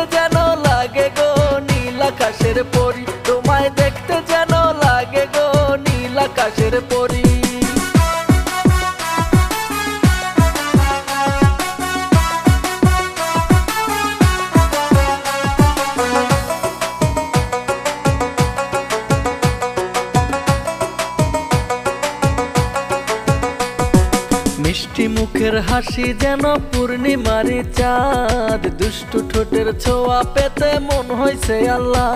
দেখতে যেন লাগে গো নীল আকাশের পরি। তোমায় দেখতে যেন লাগে গো নীল আকাশের পরি। মিষ্টি মুখের হাসি যেন পূর্ণিমারি চাঁদ। দুষ্টু ঠোঁটের ছোঁয়া পেতে মন হয়েছে আল্লাহ।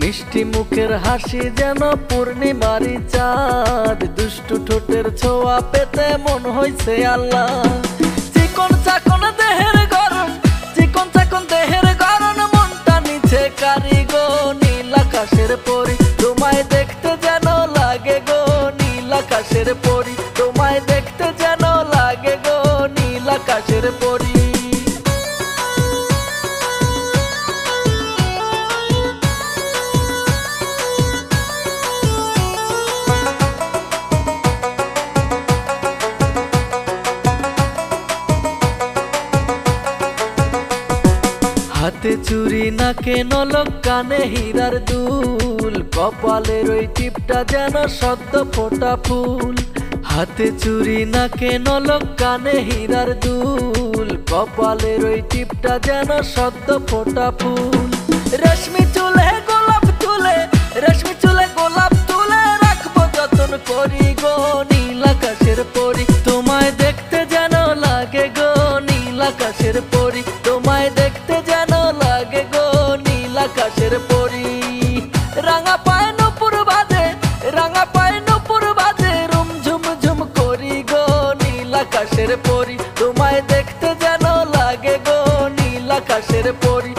মিষ্টি মুখের হাসি যেন পূর্ণিমারি চাঁদ। দুষ্টু ঠোঁটের ছোঁয়া পেতে মন হইছে আল্লাহ। চিকন চাকন দেহের গরম চিকন চাকন দেহের গরম মনটা নিচে কারিগো, নীল আকাশের পরি। তোমায় নীল আকাশের পরি তোমায় দেখতে যেন লাগে গো নীল আকাশের পরি। হাতে চুরি নাকে নলক কানে হীরার দুল? কপালের ওই টিপটা যেন সদ্য ফোটা ফুল। হাতে চুরি নাকে নলক কানে হীরার দুল? কপালের ওই টিপটা যেন সদ্য ফোটা ফুল। রেশমি চুলে গোলাপ তুলে রেশমি চুলে গোলাপ আকাশের পরি। রাঙা পায় নপুর বাজে, রাঙা পায় নপুর বাজে। রুম ঝুম ঝুম করি গো নীল আকাশের পরি। তোমায় দেখতে যেন লাগে গো নীল আকাশের পরি।